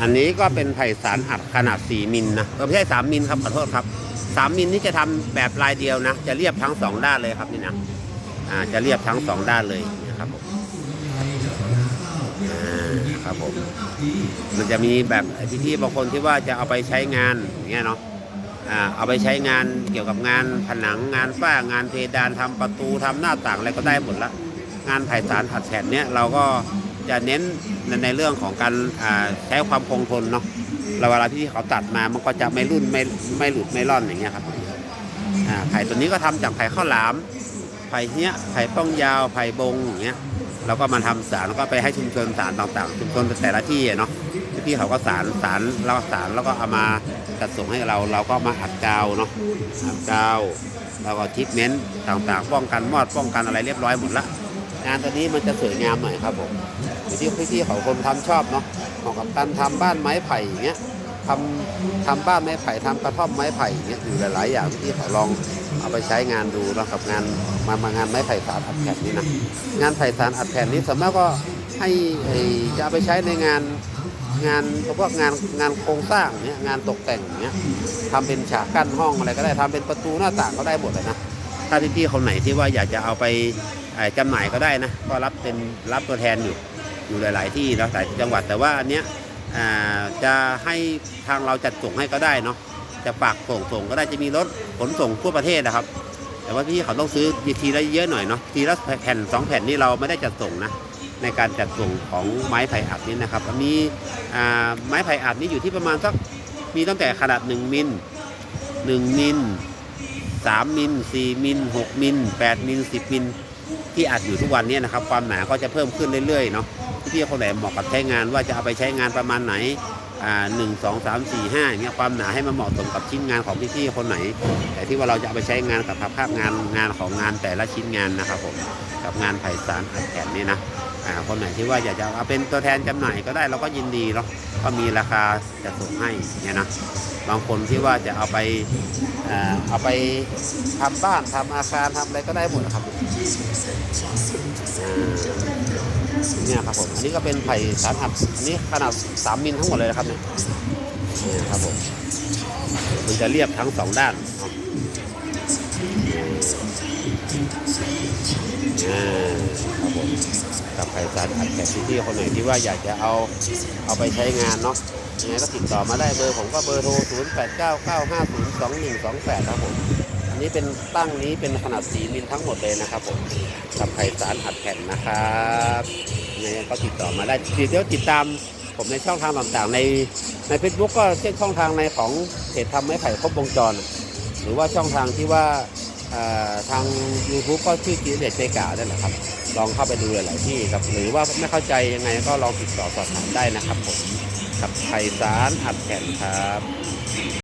อันนี้ก็เป็นไผ่สารอัดขนาด 4 มิลนะไม่ใช่ 3 มิลครับขอโทษครับ 3 มิลนี่จะทำแบบลายเดียวนะ จะเรียบทั้ง 2 ด้านเลยครับนี่นะอ่าจะเรียบทั้ง 2 ด้านเลยนะครับผมอ่าครับผมมันจะมีแบบพี่บางคนที่ว่าจะเอาไปใช้งานอย่างเงี้ยเนาะอ่าเอาไปใช้งานเกี่ยวกับงานผนังงานฝ้างานเพดานทำประตูทำหน้าต่างอะไรก็ได้หมดละงานไผ่สารผัดแผ่นเนี้ยเราก็ จะเน้นในในเรื่องของการใช้ความคงทนเนาะเราเวลาที่เขาตัดมามันก็จะไม่รุ่นไม่ไม่หลุดไม่ร่อนอย่างเงี้ยครับไผ่ตัวนี้ก็ทำจากไผ่ข้าวหลาม ไผ่เนี้ย ไผ่ป้องยาว ไผ่บงอย่างเงี้ยเราก็มาทำสารแล้วก็ไปให้ชุมชนสารต่างๆ ชุมชนแต่ละที่เนาะพี่เขาก็สารสารแล้วก็สารแล้วก็เอามาจัดส่งให้เราเราก็มาอัดกาวเนาะอัดกาวแล้วก็ทิปเมนต์ต่างๆ ป้องกันมอดป้องกันอะไรเรียบร้อยหมดละ งานตัวนี้มันจะสวยงามหน่อยครับผมอยู่ที่พี่ๆเขาคนทำชอบเนาะเหมาะกับการทำบ้านไม้ไผ่อย่างเงี้ยทำทำบ้านไม้ไผ่ทำกระท่อมไม้ไผ่อย่างเงี้ยอยู่หลาย ๆ อย่างที่เขาลองเอาไปใช้งานดูเนาะกับงานมามางานไม้ไผ่สารอัดแผ่นนี่นะงานไผ่สารอัดแผ่นนี้ส่วนมากก็ให้จะเอาไปใช้ในงานงานพวกงานงานโครงสร้างเนี้ยงานตกแต่งเนี้ยทำเป็นฉากกั้นห้องอะไรก็ได้ทำเป็นประตูหน้าต่างก็ได้หมดเลยนะถ้าพี่ๆคนไหนที่ว่าอยากจะเอาไป จำหน่ายก็ได้นะก็รับเป็นรับตัวแทนอยู่อยู่หลาย ๆ ที่แล้วหลายจังหวัดแต่ว่าอันเนี้ยจะให้ทางเราจัดส่งให้ก็ได้เนาะจะฝากส่งส่งก็ได้จะมีรถขนส่งทั่วประเทศนะครับ แต่ว่าพี่เขาต้องซื้อทีละเยอะหน่อยเนาะทีละแผ่นสองแผ่นนี่เราไม่ได้จัดส่งนะในการจัดส่งของไม้ไผ่อัดนี้นะครับมีไม้ไผ่อัดนี้อยู่ที่ประมาณสักมีตั้งแต่ขนาด 1 มิล 1 มิล 3 มิล 4 มิล 6 มิล 8 มิล 10 มิล ที่อัดอยู่ทุกวันนี้นะครับความหนาก็จะเพิ่มขึ้นเรื่อยๆเนาะพี่ๆคนไหนเหมาะกับใช้งานว่าจะเอาไปใช้งานประมาณไหน หนึ่งสองสามสี่ห้าเงี้ยความหนาให้มันเหมาะสมกับชิ้นงานของพี่ๆคนไหน แต่ที่ว่าเราจะเอาไปใช้งานกับภาพงานงานของงานแต่ละชิ้นงานนะครับผมกับงานไผ่สารอัดแผ่นนี่นะอ่าคนไหนที่ว่าอยากจะเอาเป็นตัวแทนจำหน่ายก็ได้เราก็ยินดีเนาะก็มีราคาจะส่งให้เนี่ยนะบางคนที่ว่าจะเอาไปเอาไปทำบ้านทำอาคารทำอะไรก็ได้หมดนะครับ เนี่ยครับผมอันนี้ก็เป็นไผ่สารอัดอันนี้ขนาด3มิลทั้งหมดเลยนะครับเนี่ยเนี่ยครับผมมันจะเรียบทั้งสองด้านเนาะอ่ครับผมกับไผ่สารอัดแผ่นที่คนไหนที่ว่าอยากจะเอาเอาไปใช้งานเนาะยังไงก็ติดต่อมาได้เบอร์ผมก็เบอร์โทร 0 8 9 9 5 0 2 1 2 8 ครับผม อันนี้เป็นตั้งนี้เป็นขนาด4มิลทั้งหมดเลยนะครับผมกับไผ่สารอัดแผ่นนะครับยังไงก็ติดต่อมาได้เดี๋ยวติดตามผมในช่องทางต่างๆ ในใน Facebook ก็เช่นช่องทางในของเพจทำไม้ไผ่ครบวงจร หรือว่าช่องทางที่ว่าทาง YouTube ก็ชื่อจีเด็ดเจกาได้แหละครับ ลองเข้าไปดูหลายๆที่ครับหรือว่าไม่เข้าใจยังไงก็ลองติดต่อสอบถามได้นะครับผมกับไพศาลอัดแผ่นครับ